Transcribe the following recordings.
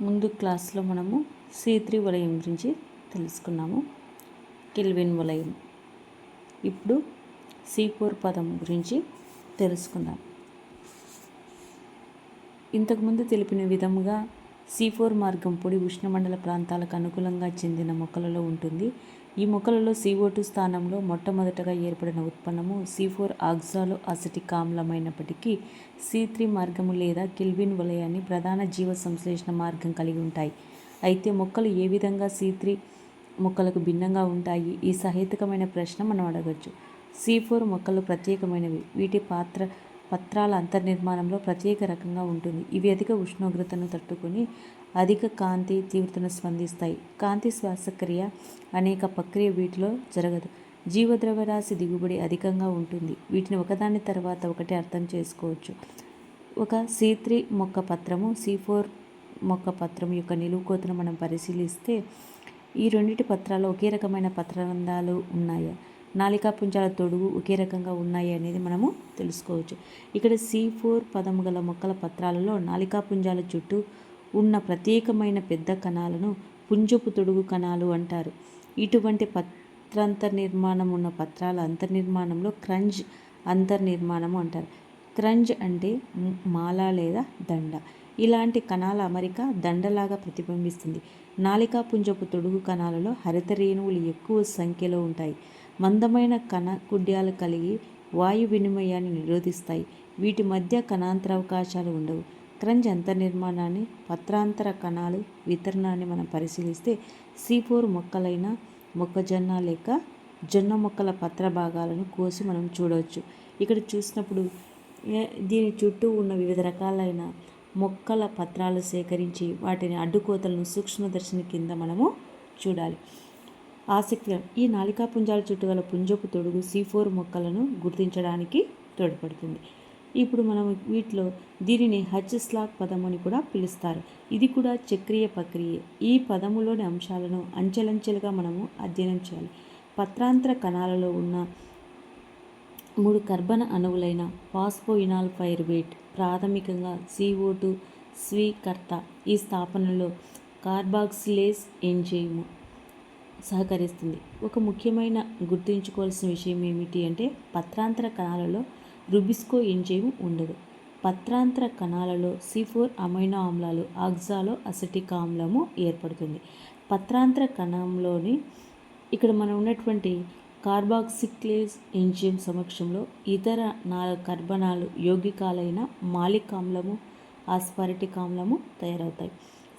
ముందు క్లాస్లో మనము సి త్రీ వలయం గురించి తెలుసుకున్నాము. కిల్విన్ వలయం. ఇప్పుడు సి ఫోర్ పదం గురించి తెలుసుకుందాం. ఇంతకుముందు తెలిపిన విధముగా సి ఫోర్ మార్గం పొడి ఉష్ణమండల ప్రాంతాలకు అనుకూలంగా చెందిన మొక్కలలో ఉంటుంది. ఈ మొక్కలలో సిఓ టూ స్థానంలో మొట్టమొదటగా ఏర్పడిన ఉత్పన్నము సి ఫోర్ ఆక్సాలో అసిటిక్ ఆమ్లమైనప్పటికీ సి త్రీ మార్గము లేదా కిల్విన్ వలయాన్ని ప్రధాన జీవ సంశ్లేషణ మార్గం కలిగి ఉంటాయి. అయితే మొక్కలు ఏ విధంగా సి త్రీ మొక్కలకు భిన్నంగా ఉంటాయి? ఈ సహేతుకమైన ప్రశ్న మనం అడగచ్చు. సి ఫోర్ మొక్కలు ప్రత్యేకమైనవి. వీటి పాత్ర పత్రాల అంతర్నిర్మాణంలో ప్రత్యేక రకంగా ఉంటుంది. ఇవి అధిక ఉష్ణోగ్రతను తట్టుకొని అధిక కాంతి తీవ్రతను స్పందిస్తాయి. కాంతి శ్వాసక్రియ అనేక ప్రక్రియ వీటిలో జరగదు. జీవద్రవ్యరాశి దిగుబడి అధికంగా ఉంటుంది. వీటిని ఒకదాని తర్వాత ఒకటి అర్థం చేసుకోవచ్చు. ఒక సి త్రీ మొక్క పత్రము సి ఫోర్ మొక్క పత్రం యొక్క నిలువు కోతను మనం పరిశీలిస్తే ఈ రెండింటి పత్రాలు ఒకే రకమైన పత్రబంధాలు ఉన్నాయా. నాలికా పుంజాల తొడుగు ఒకే రకంగా ఉన్నాయి అనేది మనము తెలుసుకోవచ్చు. ఇక్కడ సి ఫోర్ పదము గల మొక్కల పత్రాలలో నాలికా పుంజాల చుట్టూ ఉన్న ప్రత్యేకమైన పెద్ద కణాలను పుంజపు తొడుగు కణాలు అంటారు. ఇటువంటి పత్రాంతర్నిర్మాణం ఉన్న పత్రాల అంతర్నిర్మాణంలో క్రంజ్ అంతర్నిర్మాణము అంటారు. క్రంజ్ అంటే మాల లేదా దండ. ఇలాంటి కణాల అమరిక దండలాగా ప్రతిబింబిస్తుంది. నాలికా పుంజపు తొడుగు కణాలలో హరిత రేణువులు ఎక్కువ సంఖ్యలో ఉంటాయి. మందమైన కణ కుడ్యాలు కలిగి వాయు వినిమయాన్ని నిరోధిస్తాయి. వీటి మధ్య కణాంతర అవకాశాలు ఉండవు. క్రంజ్ అంతర్నిర్మాణాన్ని పత్రాంతర కణాలు వితరణాన్ని మనం పరిశీలిస్తే సి ఫోర్ మొక్కలైన మొక్కజొన్న లేక జొన్న మొక్కల పత్ర భాగాలను కోసి మనం చూడవచ్చు. ఇక్కడ చూసినప్పుడు దీని చుట్టూ ఉన్న వివిధ రకాలైన మొక్కల పత్రాలు సేకరించి వాటిని అడ్డుకోతలను సూక్ష్మదర్శిని కింద మనము చూడాలి. ఆసక్తి ఈ నాలికా పుంజాల చుట్టూ గల పుంజపు తొడుగు సీ ఫోర్ మొక్కలను గుర్తించడానికి తోడ్పడుతుంది. ఇప్పుడు మనం వీటిలో దీనిని హచ్ స్లాక్ పదం అని కూడా పిలుస్తారు. ఇది కూడా చక్రీయ ప్రక్రియ. ఈ పదములోని అంశాలను అంచెలంచెలుగా మనము అధ్యయనం చేయాలి. పత్రాంతర కణాలలో ఉన్న మూడు కర్బన అణువులైన ఫాస్ఫోయినాల్ ఫైర్బేట్ ప్రాథమికంగా సిఓ టూ స్వీకర్త ఈ స్థాపనలో కార్బాక్సిలేస్ ఎంజైము సహకరిస్తుంది. ఒక ముఖ్యమైన గుర్తుంచుకోవాల్సిన విషయం ఏమిటి అంటే పత్రాంతర కణాలలో రుబిస్కో ఎంజైమ్ ఉండదు. పత్రాంతర కణాలలో సి ఫోర్ అమైనో ఆమ్లాలు ఆక్సాలో అసిటిక్ ఆమ్లము ఏర్పడుతుంది. పత్రాంతర కణంలోని ఇక్కడ మనం ఉన్నటువంటి కార్బాక్సిక్లేజ్ ఎంజైమ్ సమక్షంలో ఇతర నాలుగు కర్బనాలు యోగికాలైన మాలిక్ ఆమ్లము ఆస్పారిటిక్ ఆమ్లము తయారవుతాయి.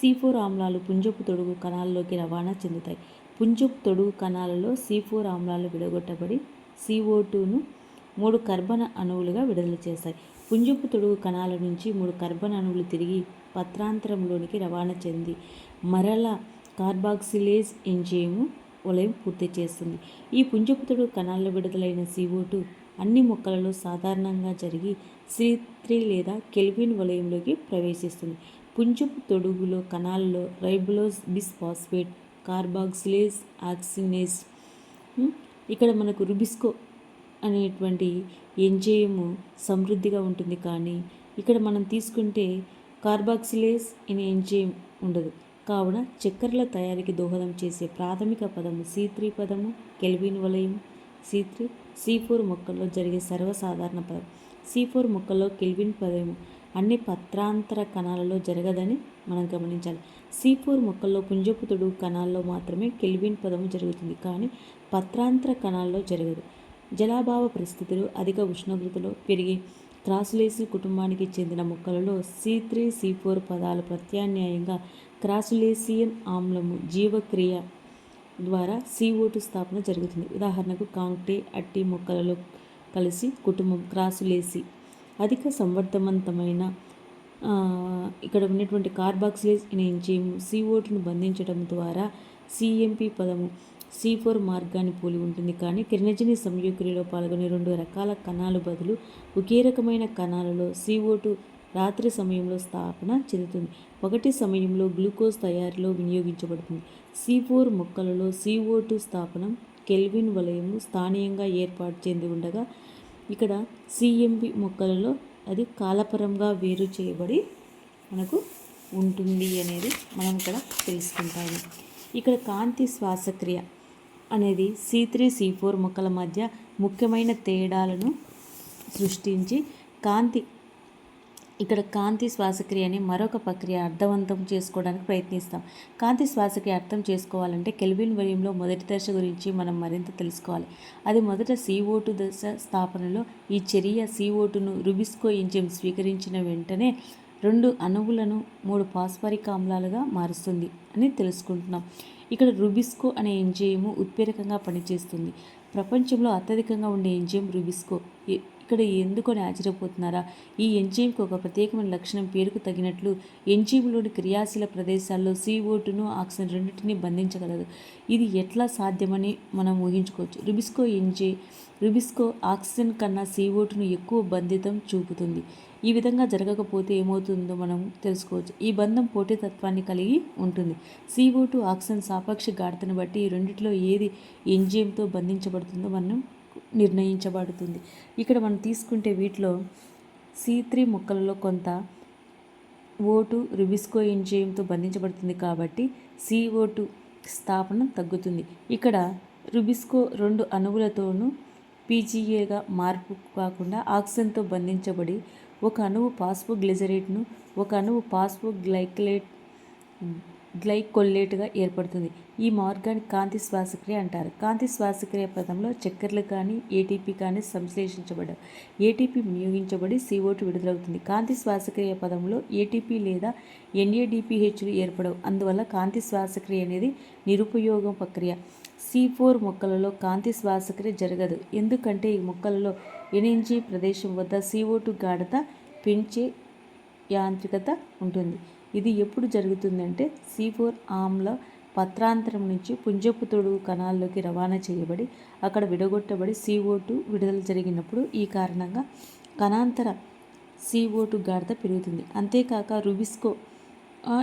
సి ఫోర్ ఆమ్లాలు పుంజపు తొడుగు కణాల్లోకి రవాణా చెందుతాయి. పుంజపు తొడుగు కణాలలో సి ఫోర్ ఆమ్లాలు విడగొట్టబడి సిఓ టూను మూడు కర్బన అణువులుగా విడుదల చేస్తాయి పుంజపు తొడుగు కణాల నుంచి మూడు కర్బన అణువులు తిరిగి పత్రాంతరంలోనికి రవాణా చెంది మరల కార్బాక్సిలేజ్ ఎంజైము వలయం పూర్తి చేస్తుంది. ఈ పుంజపు తొడుగు కణాల్లో విడుదలైన సిఓ టూ అన్ని మొక్కలలో సాధారణంగా జరిగి సి త్రీ లేదా కెల్విన్ వలయంలోకి ప్రవేశిస్తుంది. పుంజపు తొడుగులో కణాల్లో రైబులోస్ బిస్ఫాస్ఫేట్ కార్బాక్సిలేజ్ ఆక్సినేస్ ఇక్కడ మనకు రుబిస్కో అనేటువంటి ఎంజైము సమృద్ధిగా ఉంటుంది. కానీ ఇక్కడ మనం తీసుకుంటే కార్బాక్సిలేస్ అనే ఎంజైమ్ ఉండదు. కావున చక్కెరల తయారీకి దోహదం చేసే ప్రాథమిక పదము సి త్రీ పదము కెల్విన్ వలయం. సి త్రీ సి ఫోర్ మొక్కల్లో జరిగే సర్వసాధారణ పదం. సి ఫోర్ మొక్కల్లో కెల్విన్ పదము అన్ని పత్రాంతర కణాలలో జరగదని మనం గమనించాలి. సి ఫోర్ మొక్కల్లో పుంజపుతుడు కణాల్లో మాత్రమే కెల్విన్ పదము జరుగుతుంది. కానీ పత్రాంతర కణాల్లో జరగదు. జలాభావ పరిస్థితులు అధిక ఉష్ణోగ్రతలో పెరిగి క్రాసులేసి కుటుంబానికి చెందిన మొక్కలలో సి త్రీ సి ఫోర్ పదాలు ప్రత్యామ్నాయంగా క్రాసులేసియన్ ఆమ్లము జీవక్రియ ద్వారా సిఓటు స్థాపన జరుగుతుంది. ఉదాహరణకు కాంక్టే అట్టి మొక్కలలో కలిసి కుటుంబం క్రాసులేసి అధిక సంవర్ధవంతమైన ఇక్కడ ఉన్నటువంటి కార్బాక్సిలేజ్ అనే ఎంజైమ్ సిఓటును బంధించడం ద్వారా సిఎంపి పదము సి ఫోర్ మార్గాన్ని పోలి ఉంటుంది. కానీ కిరణజని సంయోక్రియలో పాల్గొనే రెండు రకాల కణాలు బదులు ఒకే రకమైన కణాలలో సిఓ టూ రాత్రి సమయంలో స్థాపన చెందుతుంది. ఒకటి సమయంలో గ్లూకోజ్ తయారీలో వినియోగించబడుతుంది. సి ఫోర్ మొక్కలలో సిఓ టూ స్థాపనం కెల్విన్ వలయము స్థానీయంగా ఏర్పాటు చెంది ఉండగా ఇక్కడ సిఎంపి మొక్కలలో అది కాలపరంగా వేరు చేయబడి మనకు ఉంటుంది అనేది మనం ఇక్కడ తెలుసుకుంటాము. ఇక్కడ కాంతి శ్వాసక్రియ అనేది సి త్రీ సి ఫోర్ మొక్కల మధ్య ముఖ్యమైన తేడాలను సృష్టించి కాంతి ఇక్కడ కాంతి శ్వాసక్రియని మరొక ప్రక్రియ అర్థవంతం చేసుకోవడానికి ప్రయత్నిస్తాం. కాంతి శ్వాసక్రియ అర్థం చేసుకోవాలంటే కెల్విన్ వయంలో మొదటి దశ గురించి మనం మరింత తెలుసుకోవాలి. అది మొదట CO2 దశ స్థాపనలో ఈ చర్య CO2ను రుబిస్కో ఇంజిన్ స్వీకరించిన వెంటనే రెండు అణువులను మూడు పాస్పరిక్ ఆమ్లాలుగా మారుస్తుంది అని తెలుసుకుంటున్నాం. ఇక్కడ రుబిస్కో అనే ఎంజైము ఉత్ప్రేరకంగా పనిచేస్తుంది. ప్రపంచంలో అత్యధికంగా ఉండే ఎంజైమ్ రుబిస్కో. ఇక్కడ ఎందుకని అని ఆశ్చర్యపోతున్నారా? ఈ ఎంజైమ్కి ఒక ప్రత్యేకమైన లక్షణం పేరుకు తగినట్లు ఎంజైమ్లోని క్రియాశీల ప్రదేశాల్లో CO2ను ఆక్సిజన్ రెండింటిని బంధించగలదు. ఇది ఎట్లా సాధ్యమని మనం ఊహించుకోవచ్చు. రుబిస్కో ఎంజి రుబిస్కో ఆక్సిజన్ కన్నా CO2ను ఎక్కువ బంధితం చూపుతుంది. ఈ విధంగా జరగకపోతే ఏమవుతుందో మనం తెలుసుకోవచ్చు. ఈ బంధం పోటీతత్వాన్ని కలిగి ఉంటుంది. CO2 ఆక్సిజన్ సాపేక్ష గాఢతను బట్టి ఈ రెండిటిలో ఏది ఎంజైమ్తో బంధించబడుతుందో మనం నిర్ణయించబడుతుంది. ఇక్కడ మనం తీసుకుంటే వీటిలో సి త్రీ మొక్కలలో కొంత ఓటు రుబిస్కో ఎంజైమ్తో బంధించబడుతుంది కాబట్టి సిఓ టూ స్థాపన తగ్గుతుంది. ఇక్కడ రుబిస్కో రెండు అణువులతోనూ పీజీఏగా మార్పు కాకుండా ఆక్సిజన్తో బంధించబడి ఒక అణువు పాస్ఫోగ్లిజరేట్ను ఒక అణువు పాస్ఫోగ్లైకలేట్ గ్లైకొల్లేట్గా ఏర్పడుతుంది. ఈ మార్గాన్ని కాంతి శ్వాసక్రియ అంటారు. కాంతి శ్వాసక్రియ పదంలో చక్కెరలు కానీ ఏటీపీ కానీ సంశ్లేషించబడవు. ATP వినియోగించబడి CO2 విడుదలవుతుంది. కాంతి శ్వాసక్రియ పదంలో ఏటీపీ లేదా ఎన్ఏడిపిహెచ్లు ఏర్పడవు. అందువల్ల కాంతి శ్వాసక్రియ అనేది నిరుపయోగం ప్రక్రియ. సి ఫోర్ మొక్కలలో కాంతి శ్వాసక్రియ జరగదు. ఎందుకంటే ఈ మొక్కలలో ఎనర్జీ ప్రదేశం వద్ద CO2 గాఢత పెంచే యాంత్రికత ఉంటుంది. ఇది ఎప్పుడు జరుగుతుందంటే సి ఫోర్ ఆమ్ల పత్రాంతరం నుంచి పుంజపు తొడుగు కణాల్లోకి రవాణా చేయబడి అక్కడ విడగొట్టబడి సిఓ టూ విడుదల జరిగినప్పుడు ఈ కారణంగా కణాంతర సిఓ టూ గాఢత పెరుగుతుంది. అంతేకాక రుబిస్కో ఆ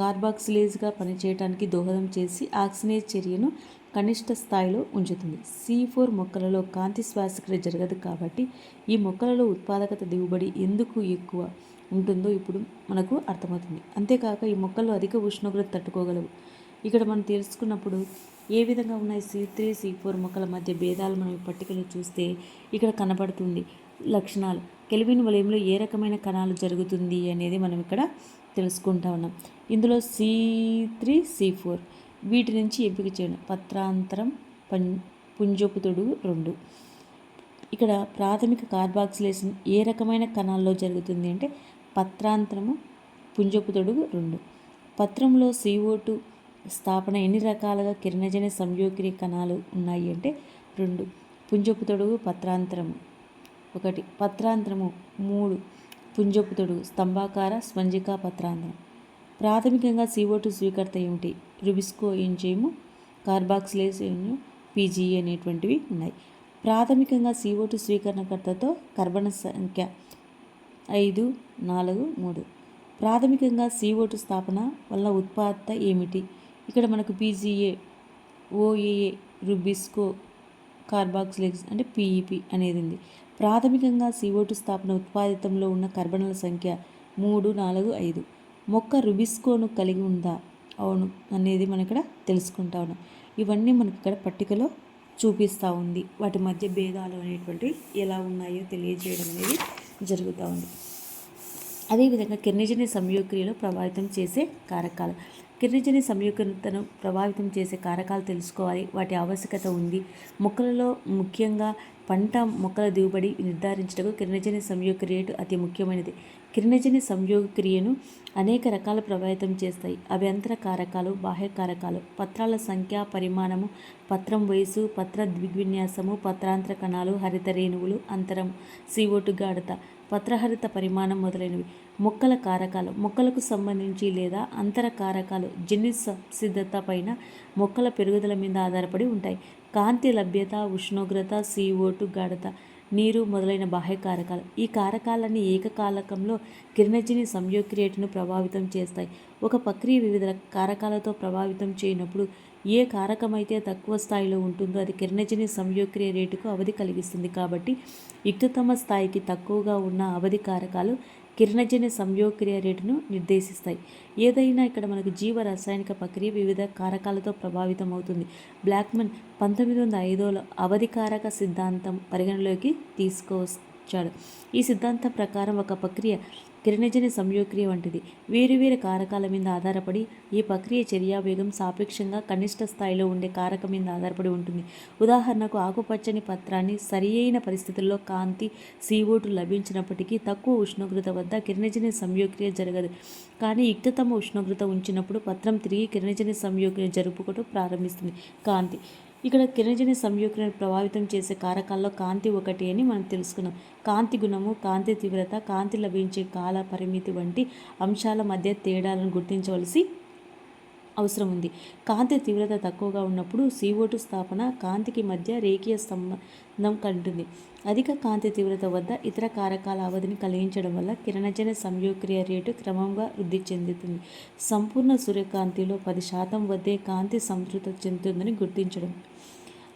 కార్బాక్సిలేజ్గా పనిచేయడానికి దోహదం చేసి ఆక్సినేజ్ చర్యను కనిష్ట స్థాయిలో ఉంచుతుంది. సి ఫోర్ మొక్కలలో కాంతి శ్వాసక్రియ జరగదు కాబట్టి ఈ మొక్కలలో ఉత్పాదకత దిగుబడి ఎందుకు ఎక్కువ ఉంటుందో ఇప్పుడు మనకు అర్థమవుతుంది. అంతేకాక ఈ మొక్కలు అధిక ఉష్ణోగ్రత తట్టుకోగలవు. ఇక్కడ మనం తెలుసుకున్నప్పుడు ఏ విధంగా ఉన్నాయి సి త్రీ సి ఫోర్ మొక్కల మధ్య భేదాలు మనం పట్టికలో చూస్తే ఇక్కడ కనబడుతుంది. లక్షణాలు. కెల్విన్ వలయంలో ఏ రకమైన కణాలు జరుగుతుంది అనేది మనం ఇక్కడ తెలుసుకుంటా ఉన్నాం. ఇందులో సి త్రీ సి ఫోర్. వీటి నుంచి ఎంపిక చేయడం. పత్రాంతరం పం పుంజపు తొడుగు రెండు. ఇక్కడ ప్రాథమిక కార్బాక్సిలేషన్ ఏ రకమైన కణాల్లో జరుగుతుంది అంటే పత్రాంతరము పుంజపు తొడుగు రెండు. పత్రంలో CO2 స్థాపన ఎన్ని రకాలుగా కిరణజన సంయోక్రియ కణాలు ఉన్నాయి అంటే రెండు. పుంజపు తొడుగు పత్రాంతరము ఒకటి. పత్రాంతరము మూడు. పుంజపు తొడుగు స్తంభాకార స్పంజికా పత్రాంతరం. ప్రాథమికంగా CO2 స్వీకర్త ఏమిటి? రుబిస్కో ఎంజైము కార్బాక్సిలేజ్ పీజీఏ అనేటువంటివి ఉన్నాయి. ప్రాథమికంగా CO2 స్వీకరణకర్తతో కర్బన సంఖ్య ఐదు నాలుగు మూడు. ప్రాథమికంగా CO2 స్థాపన వల్ల ఉత్పాదత ఏమిటి? ఇక్కడ మనకు పీజీఏ ఓఏఏ రుబిస్కో కార్బాక్సిలేస్ అంటే పీఈపీ అనేది ఉంది. ప్రాథమికంగా CO2 స్థాపన ఉత్పాదితంలో ఉన్న కర్బనల సంఖ్య మూడు నాలుగు ఐదు. మొక్క రుబిస్కోను కలిగి ఉందా? అవును అనేది మనం ఇక్కడ తెలుసుకుంటా ఉన్నాం ఇవన్నీ మనకి ఇక్కడ పట్టికలో చూపిస్తూ ఉంది. వాటి మధ్య భేదాలు అనేటువంటివి ఎలా ఉన్నాయో తెలియజేయడం అనేది జరుగుతూ ఉంది. అదేవిధంగా కిరణజన్య సంయోక్రియలో ప్రభావితం చేసే కారకాలు. కిరణజన్య సంయోక్రియతను ప్రభావితం చేసే కారకాలు తెలుసుకోవాలి. వాటి ఆవశ్యకత ఉంది. మొక్కలలో ముఖ్యంగా పంట మొక్కల దిగుబడి నిర్ధారించటకు కిరణజన్య సంయోగ అతి ముఖ్యమైనది. కిరణజన్య సంయోగ క్రియను అనేక రకాల ప్రభావితం చేస్తాయి. అభ్యంతర కారకాలు బాహ్య కారకాలు పత్రాల సంఖ్య పరిమాణము పత్రం వయసు పత్ర ద్విగ్విన్యాసము పత్రాంతర కణాలు హరిత రేణువులు అంతరం సీఓటు గాఢత పత్రహరిత పరిమాణం మొదలైనవి. మొక్కల కారకాలు. మొక్కలకు సంబంధించి లేదా అంతర కారకాలు జన్యు సంసిద్ధత పైన మొక్కల పెరుగుదల మీద ఆధారపడి ఉంటాయి. కాంతి లభ్యత ఉష్ణోగ్రత సీఓటు గాఢత. నీరు మొదలైన బాహ్య కారకాలు. ఈ కారకాలన్నీ ఏకకాలకంలో కిరణజన్య సంయోక్రియేట్ను ప్రభావితం చేస్తాయి. ఒక ప్రక్రియ వివిధ కారకాలతో ప్రభావితం చేయనప్పుడు ఏ కారకమైతే తక్కువ స్థాయిలో ఉంటుందో అది కిరణజని సంయోక్రియ రేటుకు అవధి కలిగిస్తుంది. కాబట్టి యుక్తతమ స్థాయికి తక్కువగా ఉన్న అవధి కారకాలు కిరణజన్య సంయోగక్రియ రేటును నిర్దేశిస్తాయి. ఏదైనా ఇక్కడ మనకు జీవ రసాయనిక ప్రక్రియ వివిధ కారకాలతో ప్రభావితం అవుతుంది బ్లాక్మన్ పంతొమ్మిది వందల ఐదులో అవధికారక సిద్ధాంతం పరిగణలోకి తీసుకొచ్చాడు. ఈ సిద్ధాంతం ప్రకారం ఒక ప్రక్రియ కిరణజన్య సంయోక్రియ వంటిది. వేరువేరు కారకాల మీద ఆధారపడి ఈ ప్రక్రియ చర్యావేగం సాపేక్షంగా కనిష్ట స్థాయిలో ఉండే కారకం మీద ఆధారపడి ఉంటుంది. ఉదాహరణకు ఆకుపచ్చని పత్రాన్ని సరియైన పరిస్థితుల్లో కాంతి సీఓటు లభించినప్పటికీ తక్కువ ఉష్ణోగ్రత వద్ద కిరణజన్య సంయోక్రియ జరగదు. కానీ యుక్తతమ ఉష్ణోగ్రత ఉంచినప్పుడు పత్రం తిరిగి కిరణజన్య సంయోక్రియ జరుపుకోవడం ప్రారంభిస్తుంది. కాంతి ఇక్కడ కిరణజన్య సంయోగక్రియను ప్రభావితం చేసే కారకాల్లో కాంతి ఒకటి అని మనం తెలుసుకున్నాం. కాంతి గుణము కాంతి తీవ్రత కాంతి లభించే కాల పరిమితి వంటి అంశాల మధ్య తేడాలను గుర్తించవలసి అవసరం ఉంది. కాంతి తీవ్రత తక్కువగా ఉన్నప్పుడు సీఓటు స్థాపన కాంతికి మధ్య రేఖీయ సంబంధం కంటుంది. అధిక కాంతి తీవ్రత వద్ద ఇతర కారకాల అవధిని కలిగించడం వల్ల కిరణజన సంయోక్రియ రేటు క్రమంగా వృద్ధి చెందుతుంది. సంపూర్ణ సూర్యకాంతిలో పది శాతం వద్దే కాంతి సంతృప్తి చెందుతుందని గుర్తించడం.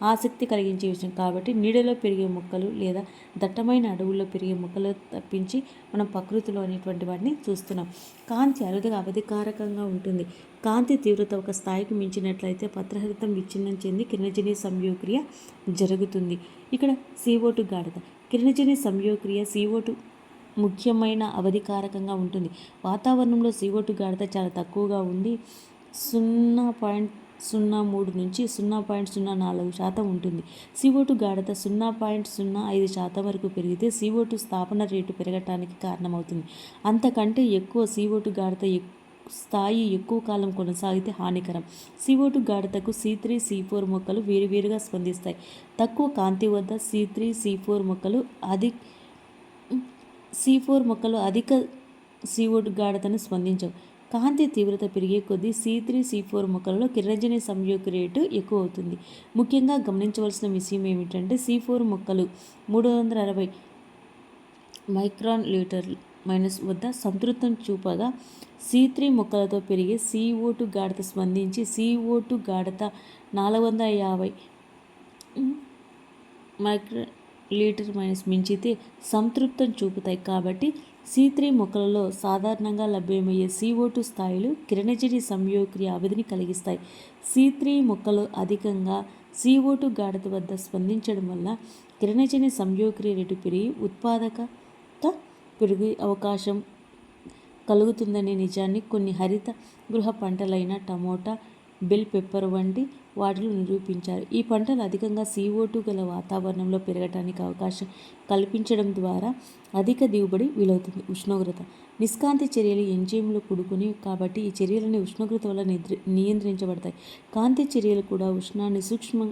ఆసక్తి కలిగించే విషయం. కాబట్టి నీడలో పెరిగే మొక్కలు లేదా దట్టమైన అడవుల్లో పెరిగే మొక్కలు తప్పించి మనం ప్రకృతిలో అనేటువంటి వాటిని చూస్తున్నాం. కాంతి అరుదుగా అవధికారకంగా ఉంటుంది. కాంతి తీవ్రత ఒక స్థాయికి మించినట్లయితే పత్రహరితం విచ్ఛిన్నం చెంది కిరణజన్య సంయోగక్రియ జరుగుతుంది. ఇక్కడ సీఓటు గాఢత. కిరణజన్య సంయోగక్రియ సీఓటు ముఖ్యమైన అవధికారకంగా ఉంటుంది. వాతావరణంలో సీఓటు గాఢత చాలా తక్కువగా ఉండి సున్నా పాయింట్ సున్నా మూడు నుంచి సున్నా పాయింట్ సున్నా నాలుగు శాతం ఉంటుంది. సిఓటు గాఢత సున్నా పాయింట్ సున్నా ఐదు శాతం వరకు పెరిగితే సిఓటు స్థాపన రేటు పెరగటానికి కారణమవుతుంది. అంతకంటే ఎక్కువ సిఓటు గాఢత ఎక్- స్థాయి ఎక్కువ కాలం కొనసాగితే హానికరం. సిఓటు గాఢతకు సి త్రీ సి ఫోర్ మొక్కలు వేరువేరుగా స్పందిస్తాయి. తక్కువ కాంతి వద్ద సి త్రీ సి ఫోర్ మొక్కలు అధిక సి ఫోర్ మొక్కలు అధిక సిఓటు గాఢతను స్పందించవు. కాంతి తీవ్రత పెరిగే కొద్దీ సి త్రీ సి ఫోర్ మొక్కలలో కిరణజన్య సంయోగ రేటు ఎక్కువ అవుతుంది ముఖ్యంగా గమనించవలసిన విషయం ఏమిటంటే సి ఫోర్ మొక్కలు మూడు వందల అరవై మైక్రాన్ లీటర్ మైనస్ వద్ద సంతృప్తం చూపగా సి త్రీ మొక్కలతో పెరిగే సిఓ టూ గాఢత స్పందించి సిఓ టూ గాఢత నాలుగు వందల యాభై మైక్రో లీటర్ మైనస్ మించితే సంతృప్తం చూపుతాయి. కాబట్టి సి త్రీ మొక్కలలో సాధారణంగా లభ్యమయ్యే సిఓ టూ స్థాయిలు కిరణజడి సంయోక్రియ అవధిని కలిగిస్తాయి. సి త్రీ మొక్కలు అధికంగా సిఓ టూ గాఢత వద్ద స్పందించడం వల్ల కిరణజని సంయోక్రియ రేటు పెరిగి ఉత్పాదకత పెరిగే అవకాశం కలుగుతుందనే నిజాన్ని కొన్ని హరిత గృహ పంటలైన టమోటా బెల్ పెప్పర్ వంటి వాటిలో నిరూపించారు. ఈ పంటలు అధికంగా CO2 గల వాతావరణంలో పెరగడానికి అవకాశం కల్పించడం ద్వారా అధిక దిగుబడి వీలవుతుంది. ఉష్ణోగ్రత. నిష్కాంతి చర్యలు ఎంజైమ్లో కూడుకుని కాబట్టి ఈ చర్యలని ఉష్ణోగ్రత వల్ల నిద్ర నియంత్రించబడతాయి. కాంతి చర్యలు కూడా ఉష్ణాన్ని సూక్ష్మ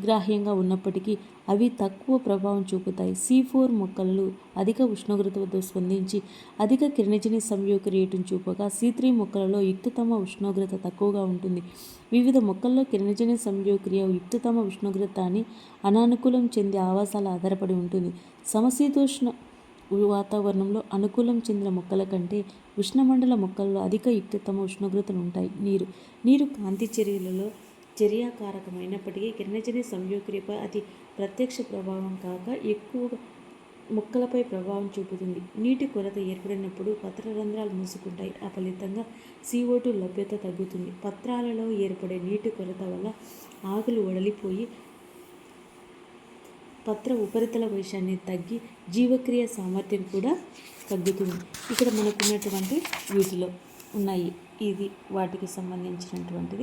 గ్రాహ్యంగా ఉన్నప్పటికీ అవి తక్కువ ప్రభావం చూపుతాయి. సి ఫోర్ మొక్కలు అధిక ఉష్ణోగ్రత వద్ద స్పందించి అధిక కిరణజని సంయోగ చూపగా సి త్రీ మొక్కలలో యుక్తతమ ఉష్ణోగ్రత తక్కువగా ఉంటుంది. వివిధ మొక్కల్లో కిరణజని సంయోక్రియ యుక్తతమ ఉష్ణోగ్రత అని అనానుకూలం చెందే ఆవాసాల ఆధారపడి ఉంటుంది. సమశీతోష్ణ వాతావరణంలో అనుకూలం చెందిన మొక్కల కంటే ఉష్ణమండల మొక్కల్లో అధిక యుక్తతమ ఉష్ణోగ్రతలు ఉంటాయి. నీరు నీరు కాంతి చర్యలలో చర్యాకారకమైనప్పటికీ కిరణజన్య సంయోగక్రియపై అది ప్రత్యక్ష ప్రభావం కాక ఎక్కువగా మొక్కలపై ప్రభావం చూపుతుంది. నీటి కొరత ఏర్పడినప్పుడు పత్రరంధ్రాలు మూసుకుంటాయి. ఆ ఫలితంగా CO2 లభ్యత తగ్గుతుంది. పత్రాలలో ఏర్పడే నీటి కొరత వల్ల ఆకులు వడలిపోయి పత్ర ఉపరితల వైశాన్ని తగ్గి జీవక్రియ సామర్థ్యం కూడా తగ్గుతుంది. ఇక్కడ మనకున్నటువంటి వీటిలో ఉన్నాయి. ఇది వాటికి సంబంధించినటువంటిది.